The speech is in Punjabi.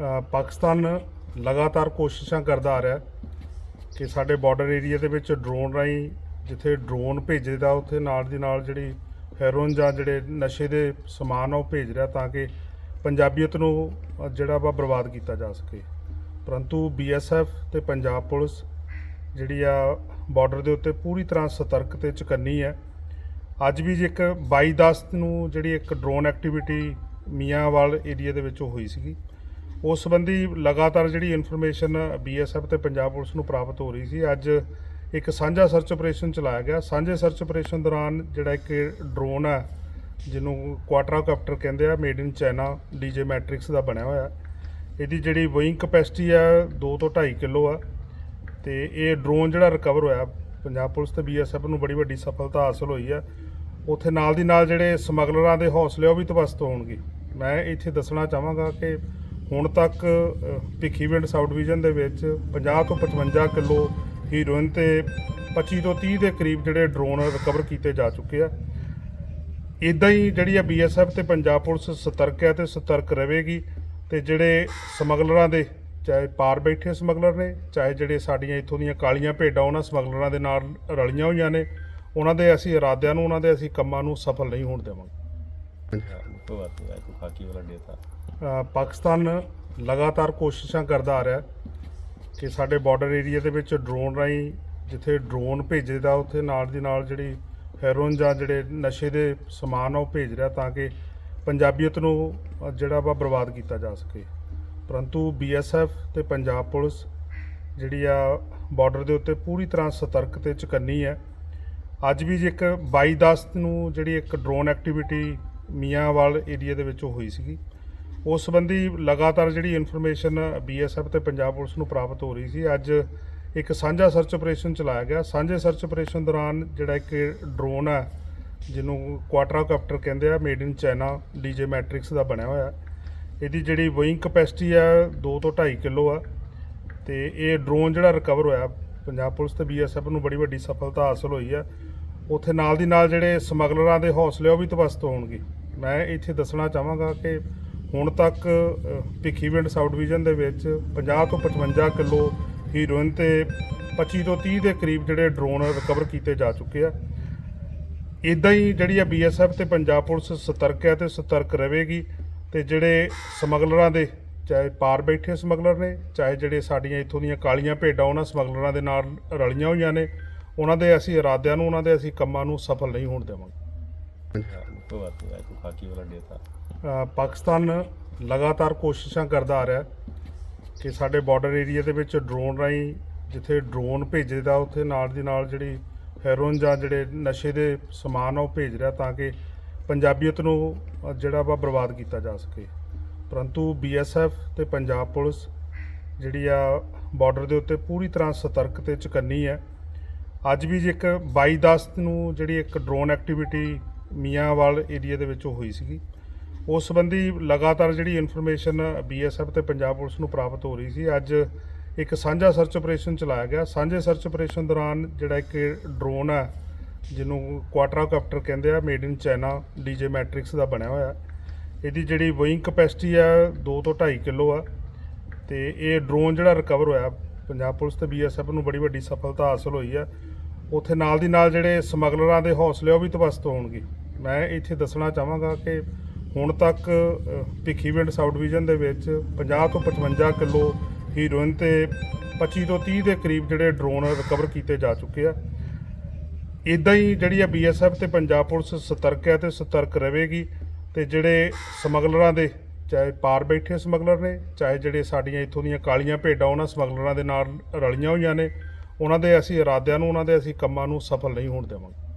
ਅ, ਪਾਕਿਸਤਾਨ ਲਗਾਤਾਰ ਕੋਸ਼ਿਸ਼ਾਂ ਕਰਦਾ ਆ ਰਿਹਾ ਕਿ ਸਾਡੇ ਬਾਰਡਰ ਏਰੀਆ ਦੇ ਵਿੱਚ ਡਰੋਨ ਰਾਹੀਂ ਜਿੱਥੇ ਡਰੋਨ ਭੇਜੇਦਾ ਉੱਥੇ ਨਾਲ ਦੀ ਨਾਲ ਜਿਹੜੀ ਹੈਰੋਇਨ ਜਾਂ ਜਿਹੜੇ ਨਸ਼ੇ ਦੇ ਸਮਾਨ ਆ ਉਹ ਭੇਜ ਰਿਹਾ ਤਾਂ ਕਿ ਪੰਜਾਬੀਅਤ ਨੂੰ ਅ, ਜਿਹੜਾ ਵਾ ਬਰਬਾਦ ਕੀਤਾ ਜਾ ਸਕੇ। ਪਰੰਤੂ ਬੀਐਸਐਫ ਤੇ ਪੰਜਾਬ ਪੁਲਿਸ ਜਿਹੜੀ ਆ ਬਾਰਡਰ ਦੇ ਉੱਤੇ ਪੂਰੀ ਤਰ੍ਹਾਂ ਸਤਰਕ ਤੇ ਚੁਕੰਨੀ ਹੈ ਅੱਜ ਵੀ ਜੇ ਇੱਕ 22 ਦਸ ਨੂੰ ਜਿਹੜੀ ਇੱਕ ਡਰੋਨ ਐਕਟੀਵਿਟੀ ਮੀਆਂਵਾਲ ਏਰੀਆ ਦੇ ਵਿੱਚ ਹੋਈ ਸੀਗੀ। ਉਸ ਸੰਬੰਧੀ ਲਗਾਤਾਰ ਜਿਹੜੀ ਇਨਫੋਰਮੇਸ਼ਨ ਬੀਐਸਐਫ ਤੇ ਪੰਜਾਬ ਪੁਲਿਸ ਨੂੰ ਪ੍ਰਾਪਤ ਹੋ ਰਹੀ ਸੀ, ਅੱਜ ਇੱਕ ਸਾਂਝਾ ਸਰਚ ਆਪਰੇਸ਼ਨ ਚਲਾਇਆ ਗਿਆ। ਸਾਂਝੇ ਸਰਚ ਆਪਰੇਸ਼ਨ ਦੌਰਾਨ ਜਿਹੜਾ ਇੱਕ ਡਰੋਨ ਹੈ, ਜਿਹਨੂੰ ਕੁਆਟਰਾਕਾਪਟਰ ਕਹਿੰਦੇ ਆ made in China DJ Matrix ਦਾ ਬਣਿਆ ਹੋਇਆ। ਇਹਦੀ ਜਿਹੜੀ ਵੋਇੰਗ ਕਪੈਸਿਟੀ ਆ 2 ਤੋਂ 2.5 ਕਿਲੋ ਆ। ਤੇ ਇਹ ਡਰੋਨ ਜਿਹੜਾ ਰਿਕਵਰ ਹੋਇਆ, ਪੰਜਾਬ ਪੁਲਿਸ ਤੇ ਬੀਐਸਐਫ ਨੂੰ ਬੜੀ ਵੱਡੀ ਸਫਲਤਾ ਹਾਸਲ ਹੋਈ ਆ। ਉੱਥੇ ਨਾਲ ਦੀ ਨਾਲ ਜਿਹੜੇ ਸਮਗਲਰਾਂ ਦੇ ਹੌਸਲੇ ਉਹ ਵੀ ਤਵਸਤ ਹੋਣਗੇ। ਮੈਂ ਇੱਥੇ ਦੱਸਣਾ ਚਾਹਾਂਗਾ ਕਿ ਹੁਣ ਤੱਕ ਅ, ਭਿੱਖੀਵਿੰਡ ਸਾਊਥ ਡਿਵੀਜ਼ਨ ਦੇ ਵਿੱਚ 50 ਤੋਂ 55 ਕਿਲੋ ਹੀਰੋਇਨ ਤੇ 25 ਤੋਂ 30 ਦੇ ਕਰੀਬ ਜਿਹੜੇ ਡਰੋਨ ਰਿਕਵਰ ਕੀਤੇ ਜਾ ਚੁੱਕੇ ਆ। ਇਦਾਂ ਹੀ ਜਿਹੜੀ ਆ ਬੀਐਸਐਫ ਤੇ ਪੰਜਾਬ ਪੁਲਿਸ ਸਤਰਕ ਹੈ ਤੇ ਸਤਰਕ ਰਹੇਗੀ ਤੇ ਜਿਹੜੇ ਸਮਗਲਰਾਂ ਦੇ ਚਾਹੇ ਪਾਰ ਬੈਠੇ ਸਮਗਲਰ ਨੇ ਚਾਹੇ ਜਿਹੜੇ ਸਾਡੀਆਂ ਇੱਥੋਂ ਦੀਆਂ ਕਾਲੀਆਂ ਭੇਡਾਂ ਉਹਨਾਂ ਸਮਗਲਰਾਂ ਦੇ ਨਾਲ ਰਲੀਆਂ ਹੋਈਆਂ ਨੇ ਉਹਨਾਂ ਦੇ ਅਸੀਂ ਇਰਾਦਿਆਂ ਨੂੰ ਉਹਨਾਂ ਦੇ ਅਸੀਂ ਕੰਮਾਂ ਨੂੰ ਸਫਲ ਨਹੀਂ ਹੋਣ ਦੇਵਾਂਗੇ। ਅ, ਪਾਕਿਸਤਾਨ ਲਗਾਤਾਰ ਕੋਸ਼ਿਸ਼ਾਂ ਕਰਦਾ ਆ ਰਿਹਾ ਕਿ ਸਾਡੇ ਬਾਰਡਰ ਏਰੀਆ ਦੇ ਵਿੱਚ ਡਰੋਨ ਰਾਹੀਂ ਜਿੱਥੇ ਡਰੋਨ ਭੇਜੇਦਾ ਉੱਥੇ ਨਾਲ ਦੀ ਨਾਲ ਜਿਹੜੀ ਹੈਰੋਇਨ ਜਾਂ ਜਿਹੜੇ ਨਸ਼ੇ ਦੇ ਸਮਾਨ ਆ ਉਹ ਭੇਜ ਰਿਹਾ ਤਾਂ ਕਿ ਪੰਜਾਬੀਅਤ ਨੂੰ ਅ, ਜਿਹੜਾ ਵਾ ਬਰਬਾਦ ਕੀਤਾ ਜਾ ਸਕੇ। ਪਰੰਤੂ ਬੀਐਸਐਫ ਤੇ ਪੰਜਾਬ ਪੁਲਿਸ ਜਿਹੜੀ ਆ ਬਾਰਡਰ ਦੇ ਉੱਤੇ ਪੂਰੀ ਤਰ੍ਹਾਂ ਸਤਰਕ ਤੇ ਚੁਕੰਨੀ ਹੈ। ਅੱਜ ਵੀ ਜੇ ਇੱਕ 22 ਦਸ ਨੂੰ ਜਿਹੜੀ ਇੱਕ ਡਰੋਨ ਐਕਟੀਵਿਟੀ ਮੀਆਂਵਾਲ ਏਰੀਆ ਦੇ ਵਿੱਚ ਹੋਈ ਸੀਗੀ। ਉਸ ਸੰਬੰਧੀ ਲਗਾਤਾਰ ਜਿਹੜੀ ਇਨਫੋਰਮੇਸ਼ਨ ਬੀਐਸਐਫ ਤੇ ਪੰਜਾਬ ਪੁਲਿਸ ਨੂੰ ਪ੍ਰਾਪਤ ਹੋ ਰਹੀ ਸੀ, ਅੱਜ ਇੱਕ ਸਾਂਝਾ ਸਰਚ ਆਪਰੇਸ਼ਨ ਚਲਾਇਆ ਗਿਆ। ਸਾਂਝੇ ਸਰਚ ਆਪਰੇਸ਼ਨ ਦੌਰਾਨ ਜਿਹੜਾ ਇੱਕ ਡਰੋਨ ਹੈ, ਜਿਹਨੂੰ ਕੁਆਟਰਾਕਾਪਟਰ ਕਹਿੰਦੇ ਆ made in China DJ Matrix ਦਾ ਬਣਿਆ ਹੋਇਆ। ਇਹਦੀ ਜਿਹੜੀ ਵੋਇੰਗ ਕਪੈਸਿਟੀ ਆ 2 ਤੋਂ 2.5 ਕਿਲੋ ਆ। ਤੇ ਇਹ ਡਰੋਨ ਜਿਹੜਾ ਰਿਕਵਰ ਹੋਇਆ, ਪੰਜਾਬ ਪੁਲਿਸ ਤੇ ਬੀਐਸਐਫ ਨੂੰ ਬੜੀ ਵੱਡੀ ਸਫਲਤਾ ਹਾਸਲ ਹੋਈ ਆ ਉੱਥੇ ਨਾਲ ਦੀ ਨਾਲ ਜਿਹੜੇ ਸਮਗਲਰਾਂ ਦੇ ਹੌਸਲੇ ਉਹ ਵੀ ਤਵਸਤ ਹੋਣਗੇ। ਮੈਂ ਇੱਥੇ ਦੱਸਣਾ ਚਾਹਾਂਗਾ ਕਿ ਹੁਣ ਤੱਕ ਅ, ਭਿੱਖੀਵਿੰਡ ਸਬ ਡਿਵੀਜ਼ਨ ਦੇ ਵਿੱਚ 50 ਤੋਂ 55 ਕਿਲੋ ਹੀਰੋਇਨ ਤੇ 25 ਤੋਂ 30 ਦੇ ਕਰੀਬ ਜਿਹੜੇ ਡਰੋਨ ਰਿਕਵਰ ਕੀਤੇ ਜਾ ਚੁੱਕੇ ਆ। ਇਦਾਂ ਹੀ ਜਿਹੜੀ ਆ ਬੀਐਸਐਫ ਤੇ ਪੰਜਾਬ ਪੁਲਿਸ ਸਤਰਕ ਹੈ ਤੇ ਸਤਰਕ ਰਹੇਗੀ ਤੇ ਜਿਹੜੇ ਸਮਗਲਰਾਂ ਦੇ ਚਾਹੇ ਪਾਰ ਬੈਠੇ ਸਮਗਲਰ ਨੇ ਚਾਹੇ ਜਿਹੜੇ ਸਾਡੀਆਂ ਇੱਥੋਂ ਦੀਆਂ ਕਾਲੀਆਂ ਭੇਡਾਂ ਉਹਨਾਂ ਸਮਗਲਰਾਂ ਦੇ ਨਾਲ ਰਲੀਆਂ ਹੋਈਆਂ ਨੇ ਉਹਨਾਂ ਦੇ ਅਸੀਂ ਇਰਾਦਿਆਂ ਨੂੰ ਉਹਨਾਂ ਦੇ ਅਸੀਂ ਕੰਮਾਂ ਨੂੰ ਸਫਲ ਨਹੀਂ ਹੋਣ ਦੇਵਾਂਗੇ। ਭਗਵਤੀ ਰਾਏ ਕੋ ਖਾਕੀ ਵਾਲਾ ਡੇਟਾ ਅ, ਪਾਕਿਸਤਾਨ ਲਗਾਤਾਰ ਕੋਸ਼ਿਸ਼ਾਂ ਕਰਦਾ ਆ ਰਿਹਾ ਕਿ ਸਾਡੇ ਬਾਰਡਰ ਏਰੀਆ ਦੇ ਵਿੱਚ ਡਰੋਨ ਰਾਹੀਂ ਜਿੱਥੇ ਡਰੋਨ ਭੇਜੇਦਾ ਉੱਥੇ ਨਾਲ ਦੀ ਨਾਲ ਜਿਹੜੀ ਹੈਰੋਇਨ ਜਾਂ ਜਿਹੜੇ ਨਸ਼ੇ ਦੇ ਸਮਾਨ ਆ ਉਹ ਭੇਜ ਰਿਹਾ ਤਾਂ ਕਿ ਪੰਜਾਬੀਅਤ ਨੂੰ ਅ, ਜਿਹੜਾ ਵਾ ਬਰਬਾਦ ਕੀਤਾ ਜਾ ਸਕੇ। ਪਰੰਤੂ ਬੀਐਸਐਫ ਤੇ ਪੰਜਾਬ ਪੁਲਿਸ ਜਿਹੜੀ ਆ ਬਾਰਡਰ ਦੇ ਉੱਤੇ ਪੂਰੀ ਤਰ੍ਹਾਂ ਸਤਰਕ ਤੇ ਚੁਕੰਨੀ ਹੈ। ਅੱਜ ਵੀ ਜੇ ਇੱਕ 22 ਦਸ ਨੂੰ ਜਿਹੜੀ ਇੱਕ ਡਰੋਨ ਐਕਟੀਵਿਟੀ ਮੀਆਂਵਾਲ ਏਰੀਆ ਦੇ ਵਿੱਚ ਹੋਈ ਸੀਗੀ। ਉਸ ਸੰਬੰਧੀ ਲਗਾਤਾਰ ਜਿਹੜੀ ਇਨਫੋਰਮੇਸ਼ਨ ਬੀਐਸਐਫ ਤੇ ਪੰਜਾਬ ਪੁਲਿਸ ਨੂੰ ਪ੍ਰਾਪਤ ਹੋ ਰਹੀ ਸੀ, ਅੱਜ ਇੱਕ ਸਾਂਝਾ ਸਰਚ ਆਪਰੇਸ਼ਨ ਚਲਾਇਆ ਗਿਆ। ਸਾਂਝੇ ਸਰਚ ਆਪਰੇਸ਼ਨ ਦੌਰਾਨ ਜਿਹੜਾ ਇੱਕ ਡਰੋਨ ਹੈ, ਜਿਹਨੂੰ ਕੁਆਟਰਾਕਾਪਟਰ ਕਹਿੰਦੇ ਆ made in China DJ Matrix ਦਾ ਬਣਿਆ ਹੋਇਆ। ਇਹਦੀ ਜਿਹੜੀ ਵੋਇੰਗ ਕਪੈਸਿਟੀ ਆ 2 ਤੋਂ 2.5 ਕਿਲੋ ਆ। ਤੇ ਇਹ ਡਰੋਨ ਜਿਹੜਾ ਰਿਕਵਰ ਹੋਇਆ, ਪੰਜਾਬ ਪੁਲਿਸ ਤੇ ਬੀਐਸਐਫ ਨੂੰ ਬੜੀ ਵੱਡੀ ਸਫਲਤਾ ਹਾਸਲ ਹੋਈ ਆ ਉੱਥੇ ਨਾਲ ਦੀ ਨਾਲ ਜਿਹੜੇ ਸਮਗਲਰਾਂ ਦੇ ਹੌਸਲੇ ਉਹ ਵੀ ਤਵਸਤ ਹੋਣਗੇ। ਮੈਂ ਇੱਥੇ ਦੱਸਣਾ ਚਾਹਾਂਗਾ ਕਿ ਹੁਣ ਤੱਕ ਅ, ਭਿੱਖੀਵਿੰਡ ਸਬ ਡਿਵੀਜ਼ਨ ਦੇ ਵਿੱਚ 50 ਤੋਂ 55 ਕਿਲੋ ਹੀਰੋਇਨ ਤੇ 25 ਤੋਂ 30 ਦੇ ਕਰੀਬ ਜਿਹੜੇ ਡਰੋਨ ਰਿਕਵਰ ਕੀਤੇ ਜਾ ਚੁੱਕੇ ਆ। ਇਦਾਂ ਹੀ ਜਿਹੜੀ ਆ ਬੀਐਸਐਫ ਤੇ ਪੰਜਾਬ ਪੁਲਿਸ ਸਤਰਕ ਹੈ ਤੇ ਸਤਰਕ ਰਹੇਗੀ ਤੇ ਜਿਹੜੇ ਸਮਗਲਰਾਂ ਦੇ ਚਾਹੇ ਪਾਰ ਬੈਠੇ ਸਮਗਲਰ ਨੇ ਚਾਹੇ ਜਿਹੜੇ ਸਾਡੀਆਂ ਇੱਥੋਂ ਦੀਆਂ ਕਾਲੀਆਂ ਭੇਡਾਂ ਉਹਨਾਂ ਸਮਗਲਰਾਂ ਦੇ ਨਾਲ ਰਲੀਆਂ ਹੋਈਆਂ ਨੇ ਉਹਨਾਂ ਦੇ ਅਸੀਂ ਇਰਾਦਿਆਂ ਨੂੰ ਉਹਨਾਂ ਦੇ ਅਸੀਂ ਕੰਮਾਂ ਨੂੰ ਸਫਲ ਨਹੀਂ ਹੋਣ ਦੇਵਾਂਗੇ।